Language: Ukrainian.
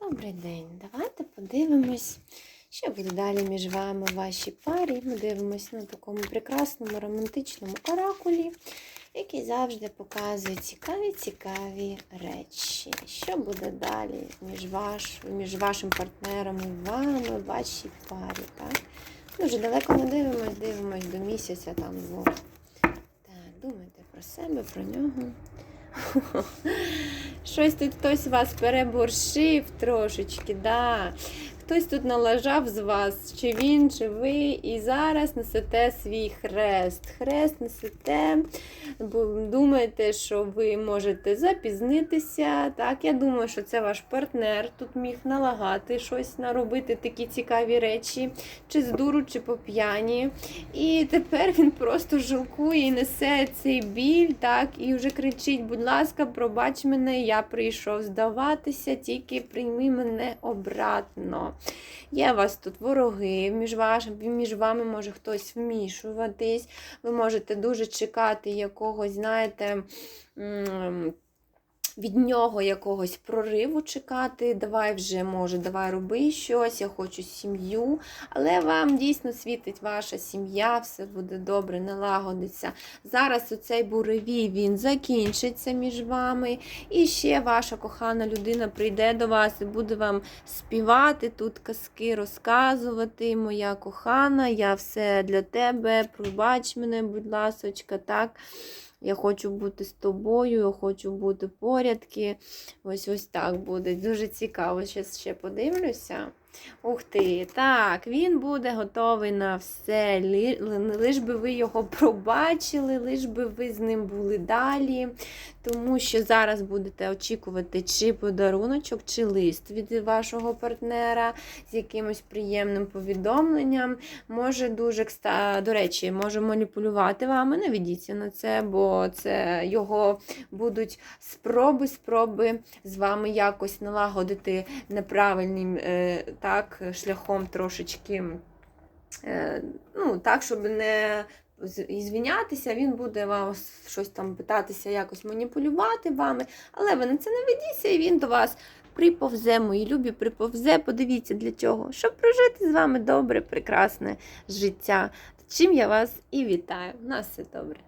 Добрий день. Давайте подивимось, що буде далі між вами в вашій парі. Ми дивимось на такому прекрасному романтичному оракулі, який завжди показує цікаві цікаві речі. Що буде далі між, ваш, між вашим партнером і вами, в вашій парі. Так? Дуже далеко не дивимось, дивимось до місяця там двох. Так, думайте про себе, про нього. Щось тут хтось вас переборшив трошечки, да. Хтось тут налажав з вас, чи він, чи ви, і зараз несете свій хрест. Хрест несете, думаєте, що ви можете запізнитися. Так, я думаю, що це ваш партнер тут міг налагати щось, наробити такі цікаві речі, чи з дуру, чи по п'яні. І тепер він просто жалкує і несе цей біль, так, і вже кричить: будь ласка, пробач мене, я прийшов здаватися, тільки прийми мене обратно. Є у вас тут вороги, між, ваш, між вами може хтось вмішуватись, ви можете дуже чекати якогось, знаєте, від нього якогось прориву чекати. Давай вже, може, давай роби щось, я хочу сім'ю. Але вам дійсно світить ваша сім'я, все буде добре, налагодиться. Зараз оцей буревій він закінчиться між вами. І ще ваша кохана людина прийде до вас і буде вам співати тут казки, розказувати. Моя кохана, я все для тебе. Пробач мене, будь ласочка, так. Я хочу бути з тобою, я хочу бути порядки. Ось ось так буде. Дуже цікаво. Зараз ще подивлюся. Ух ти, так, він буде готовий на все. Лиш би ви його пробачили, лиш би ви з ним були далі. Тому що зараз будете очікувати чи подаруночок, чи лист від вашого партнера з якимось приємним повідомленням. Може дуже, до речі, може маніпулювати вами. Не ведіться на це, бо це його будуть спроби, спроби з вами якось налагодити неправильним е, так, шляхом трошечки. е, Ну, так, щоб не і звінятися, він буде вас щось там питатися, якось маніпулювати вами, але ви на це не ведіться, і він до вас приповзе, мої любі, приповзе. Подивіться для чого, щоб прожити з вами добре, прекрасне життя. Чим я вас і вітаю. У нас все добре.